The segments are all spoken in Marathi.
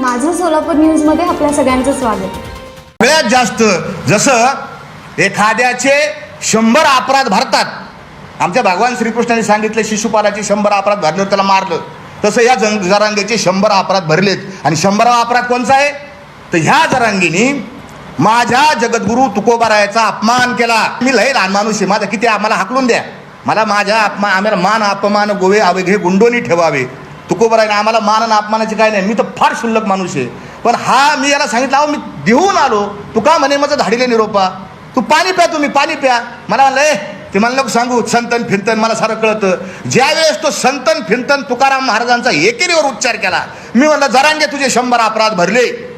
माझं सोलापूर न्यूजमध्ये आपल्या सगळ्यांचं स्वागत. सगळ्यात जास्त जसं एखाद्याचे शंभर अपराध भरतात. आमच्या भगवान श्रीकृष्णाने सांगितले शिशुपालाचे शंभर अपराध भरले त्याला मारलं. तसं या जंग जरांगेचे शंभर अपराध भरलेत. आणि शंभरावा अपराध कोणचा आहे? तर ह्या जरांगीनी माझ्या जगद्गुरु तुकोबारायाचा अपमान केला. मी लय लहान माणूस आहे माझा किती आम्हाला हाकलून द्या. मला माझ्या अपमान आम्हाला मान अपमान गोवे अवघे गुंडोनी ठेवावे. तुकोबरायने आम्हाला मान आणि अपमानाचे काय नाही. मी तर फार शुल्लक माणूस आहे. पण हा मी याला सांगितलं अहो मी देऊन आलो. तू का म्हणे माझं धाडीले निरोपा? तू पाणी प्या तुम्ही पाणी प्या. मला म्हणलं "ए, ते मला नको सांगू. संतन फिरतन मला सारं कळतं. ज्यावेळेस तो संतन फिरतन तुकाराम महाराजांचा एकेरीवर उच्चार केला मी म्हणलं जरांगे तुझे शंभर अपराध भरले.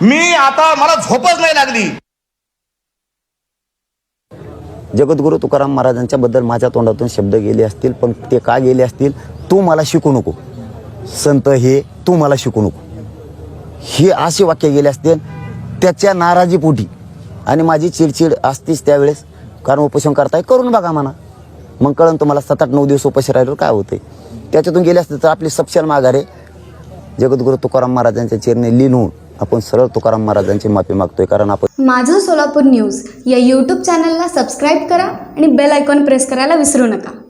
मी आता मला झोपच नाही लागली. जगद्गुरु तुकाराम महाराजांच्या बद्दल माझ्या तोंडातून शब्द गेले असतील पण ते का गेले असतील? तू मला शिकू नको. संत हे तू मला शिकू नको. हे असे वाक्य गेले असते त्याच्या नाराजीपोटी आणि माझी चिडचिड असतीच त्यावेळेस. कारण उपोषण करताय करून बघा म्हणा. मग कळण तुम्हाला सात आठ नऊ दिवस उपाशी राहिल्यावर काय होते त्याच्यातून गेले असते तर आपली सपशेल माघारे. जगद्गुरु तुकाराम महाराजांच्या चरणी लिहून आपण सरळ तुकाराम महाराजांची माफी मागतोय. कारण आपण माझं सोलापूर न्यूज या यूट्यूब चॅनलला सबस्क्राईब करा आणि बेल आयकॉन प्रेस करायला विसरू नका.